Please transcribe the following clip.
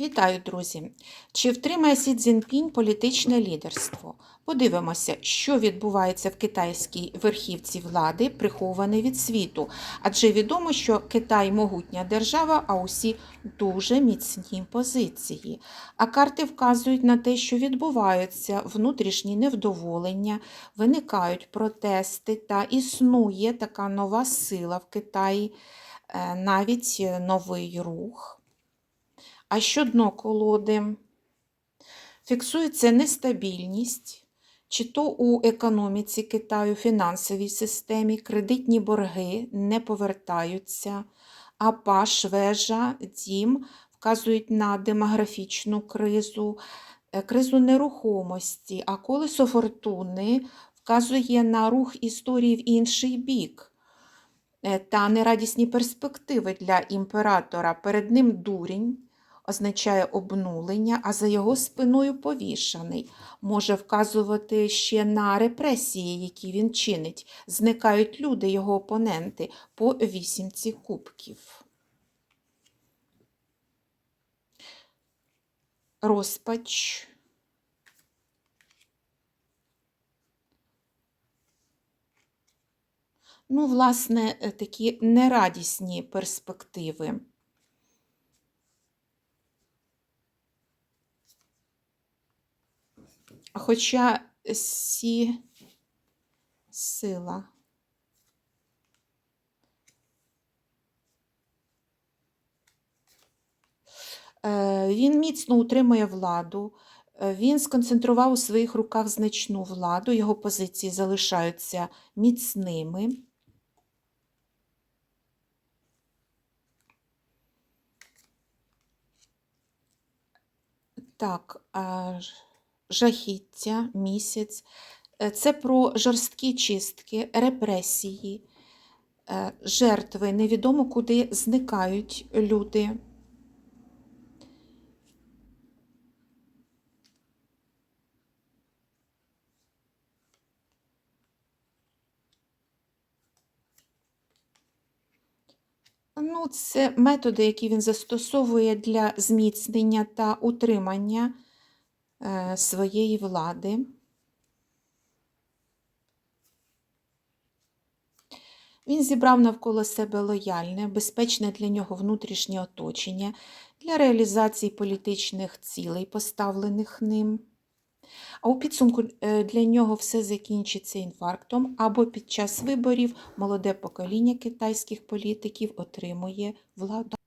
Вітаю, друзі! Чи втримає Сі Цзіньпінь політичне лідерство? Подивимося, що відбувається в китайській верхівці влади, прихований від світу. Адже відомо, що Китай могутня держава, а усі дуже міцні позиції. А карти вказують на те, що відбуваються внутрішні невдоволення, виникають протести та існує така нова сила в Китаї, е, навіть новий рух. А що дно колоди? Фіксується нестабільність, чи то у економіці Китаю, фінансовій системі, кредитні борги не повертаються, а паш, вежа, дім вказують на демографічну кризу, е, кризу нерухомості, а колесо фортуни вказує на рух історії в інший бік. Е, Та нерадісні перспективи для імператора. Перед ним дурень означає обнулення, а за його спиною повішаний. Може вказувати ще на репресії, які він чинить. Зникають люди, його опоненти, по вісімці кубків. Розпач. Ну, власне, такі нерадісні перспективи. Хоча сі сила. Е, Він міцно утримує владу, е, він сконцентрував у своїх руках значну владу, його позиції залишаються міцними. Так, а, ж- жахіття, місяць. Е, Це про жорсткі чистки, репресії, е, жертви. Невідомо, куди зникають люди. Ну, це методи, які він застосовує для зміцнення та утримання своєї влади. Він зібрав навколо себе лояльне, безпечне для нього внутрішнє оточення для реалізації політичних цілей, поставлених ним. А у підсумку е, для нього все закінчиться інфарктом, або під час виборів молоде покоління китайських політиків отримує владу.